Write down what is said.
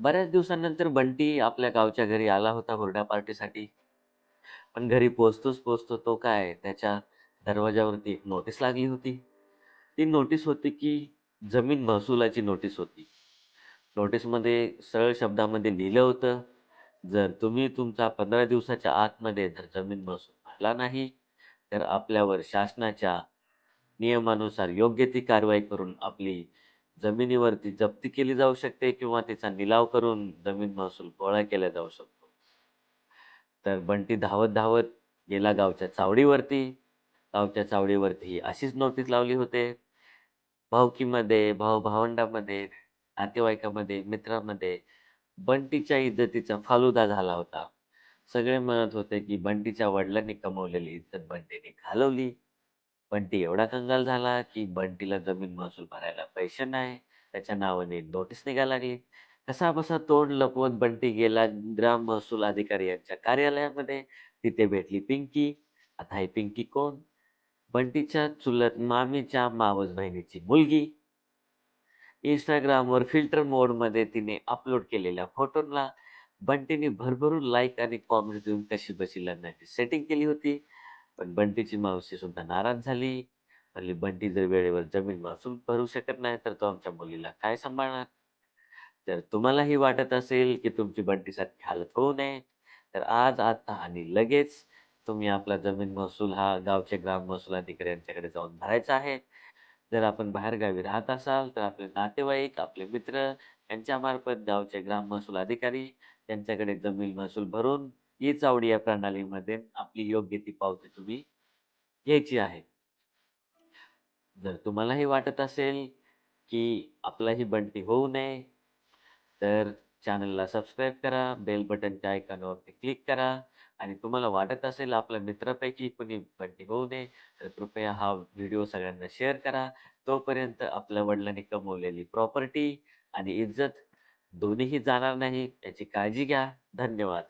बऱ्याच दिवसांनंतर बंटी आपल्या गावच्या घरी आला होता हुरडा पार्टीसाठी. पण घरी पोहोचतोच पोहोचतो तो काय त्याच्या दरवाजावरती एक नोटीस लागली होती. ती नोटीस होती की जमीन महसुलाची नोटीस होती. नोटीसमध्ये सरळ शब्दामध्ये लिहिलं होतं, जर तुम्ही तुमचा 15 दिवसाच्या आतमध्ये जर जमीन महसूल भरला नाही, तर आपल्यावर शासनाच्या नियमानुसार योग्य ती कारवाई करून आपली जमिनीवरती जप्ती केली जाऊ शकते किंवा तिचा निलाव करून जमीन महसूल गोळा केला जाऊ शकतो. तर बंटी धावत-धावत गेला गावच्या चावडीवरती. गावच्या चावडीवरती अशीच नोटीस लावली होते. भावकीमध्ये, भाऊ-भावंडामध्ये, नातेवाईकामध्ये, मित्रामध्ये बंटीच्या इज्जतीचा फालुदा झाला होता. सगळे म्हणत होते की बंटीच्या वडिलांनी कमवलेली इज्जत बंटीने घालवली. बंटी एवढा कंगाल झाला की बंटीला जमीन महसूल भरायला पैसे नाही. त्याच्या नावाने नोटीस निघायला लागली. कसाबसा तोंड लपवत बंटी गेला ग्राम महसूल अधिकारी यांच्या कार्यालयामध्ये. तिथे भेटली पिंकी. आता ही पिंकी कोण? बंटीच्या चुलत मामीच्या मावस बहिणीची मुलगी. Instagramवर फिल्टर मोडमध्ये तिने अपलोड केलेल्या फोटोला बंटीने भरभरून लाईक आणि कॉमेंट्स देऊन कशीबशी लग्नाची सेटिंग केली होती. पण बंटीची मावशी सुद्धा नाराज झाली. म्हणली, "बंटी जर वेळेवर जमीन महसूल भरू शकत नाही, तर तो आमच्या मुलीला काय सांभाळणार?" जर तुम्हालाही वाटत असेल की तुमची बंटीसारखी हालत होऊ नये, तर आज, आता आणि लगेच तुम्ही आपला जमीन महसूल हा गावचे ग्राम महसूल अधिकारी यांच्याकडे जाऊन भरायचा आहे. जर आपण बाहेरगावी राहत असाल, तर आपले नातेवाईक, आपले मित्र यांच्यामार्फत गावचे ग्राम महसूल अधिकारी यांच्याकडे जमीन महसूल भरून ई-चावडी या प्रणालीमध्ये आपली योग्य ती पावती तुम्ही घ्यायची आहे. जर तुम्हालाही वाटत असेल की आपलाही बंटी होऊ नये, तर चॅनलला सबस्क्राईब करा, बेल बटनच्या आयकॉनवरती क्लिक करा आणि तुम्हाला वाटत असेल आपल्या मित्रापैकी कुणी बंटी होऊ नये, तर कृपया हा व्हिडिओ सगळ्यांना शेअर करा. तोपर्यंत आपल्या वडिलांनी कमवलेली प्रॉपर्टी आणि इज्जत दोन्हीही जाणार नाही याची काळजी घ्या. धन्यवाद.